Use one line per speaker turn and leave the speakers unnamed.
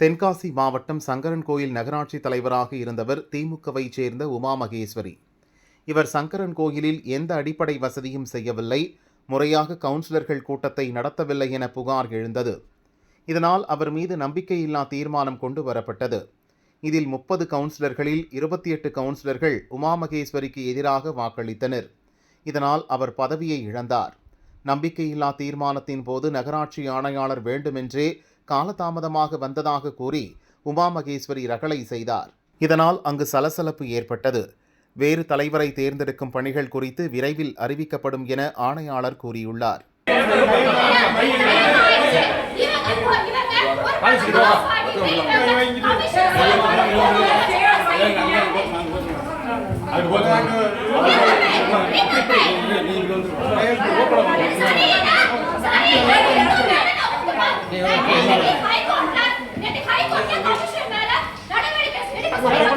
தென்காசி மாவட்டம் சங்கரன் கோயில் நகராட்சி தலைவராக இருந்தவர் திமுகவை சேர்ந்த உமா மகேஸ்வரி. இவர் சங்கரன் கோயிலில் எந்த அடிப்படை வசதியும் செய்யவில்லை. முறையாக கவுன்சிலர்கள் கூட்டத்தை நடத்தவில்லை என புகார் எழுந்தது. இதனால் அவர் மீது நம்பிக்கையில்லா தீர்மானம் கொண்டு வரப்பட்டது. இதில் முப்பது கவுன்சிலர்களில் இருபத்தி எட்டு கவுன்சிலர்கள் உமாமகேஸ்வரிக்கு எதிராக வாக்களித்தனர். இதனால் அவர் பதவியை இழந்தார். நம்பிக்கையில்லா தீர்மானத்தின் போது நகராட்சி ஆணையாளர் வேண்டுமென்றே காலதாமதமாக வந்ததாக கூறி உமா மகேஸ்வரி ரகளை செய்தார். இதனால் அங்கு சலசலப்பு ஏற்பட்டது. வேறு தலைவரை தேர்ந்தெடுக்கும் பணிகள் குறித்து விரைவில் அறிவிக்கப்படும் என ஆணையாளர் கூறியுள்ளார்.
நடவடிக்கை